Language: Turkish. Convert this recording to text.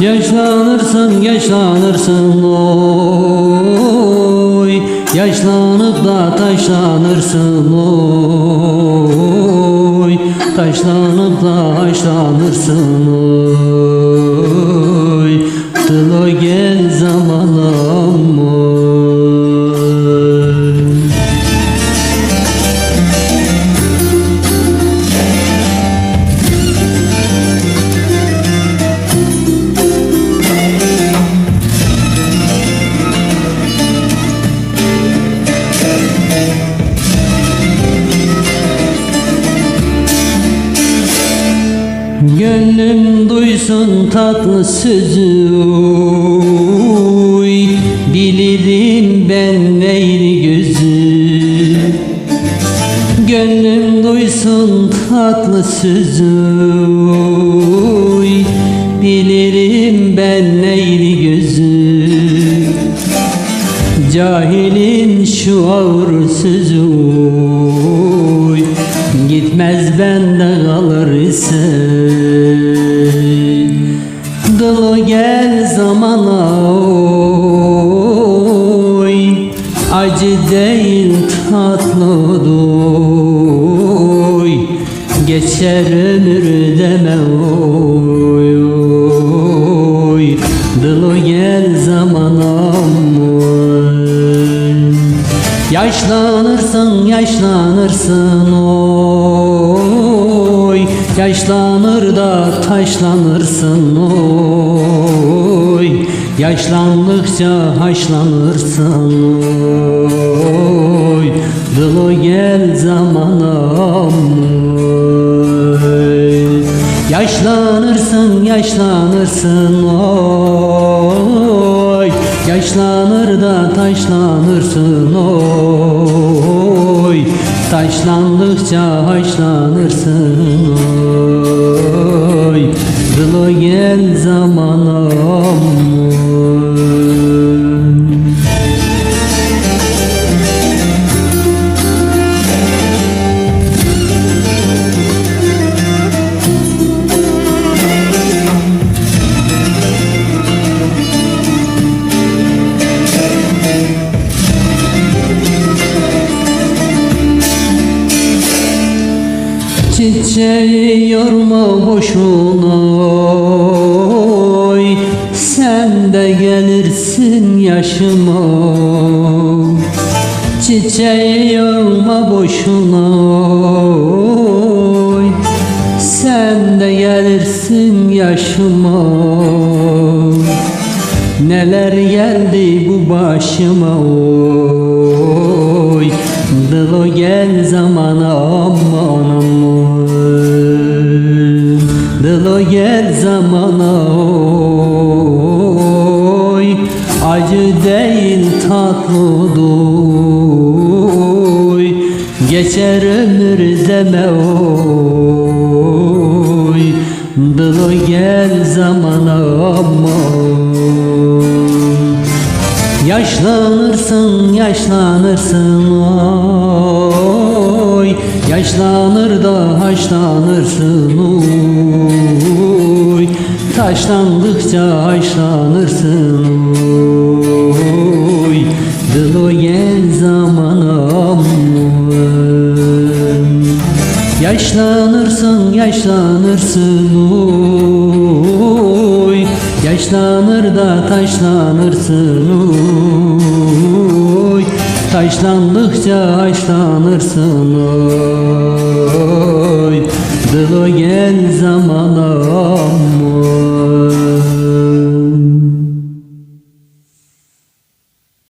Yaşlanırsın yaşlanırsın oy. Yaşlanıp da taşlanırsın oy. Taşlanıp da taşlanırsın oy Duysun tatlı sözü Bilirim ben neyli gözü. Gönlüm duysun tatlı sözü Bilirim ben neyli gözü. Cahilin şu ağır sözü oy, Gitmez bende kalır ise zamana oy Acı değil tatlı doy Geçer ömür deme oy oy. Dılı gel zamanam oy Yaşlanırsın yaşlanırsın oy Yaşlanır da taşlanırsın oy. Yaşlandıkça haşlanırsın oy. Dılı gel zamanam oy. Yaşlanırsın yaşlanırsın oy. Yaşlanır da taşlanırsın oy Taşlandıkça haşlanırsın oy. Dılı gel zamanam oy Çiçeği yorma boşuna? Oy Sen de gelirsin yaşıma. Çiçeği yorma boşuna? Oy Sen de gelirsin yaşıma. Neler geldi bu başıma? Oy zamana oy. Acı değil tatlı doy Geçer ömür deme oy. Dılo gel zamana aman Yaşlanırsın yaşlanırsın oy. Yaşlanır da haşlanırsın oy Taşlandıkça haşlanırsın. Oy Dılo gel zamanam oy Yaşlanırsın yaşlanırsın. Oy Yaşlanır da taşlanırsın. Oy Taşlandıkça haşlanırsın. Oy Dilo gel zaman amur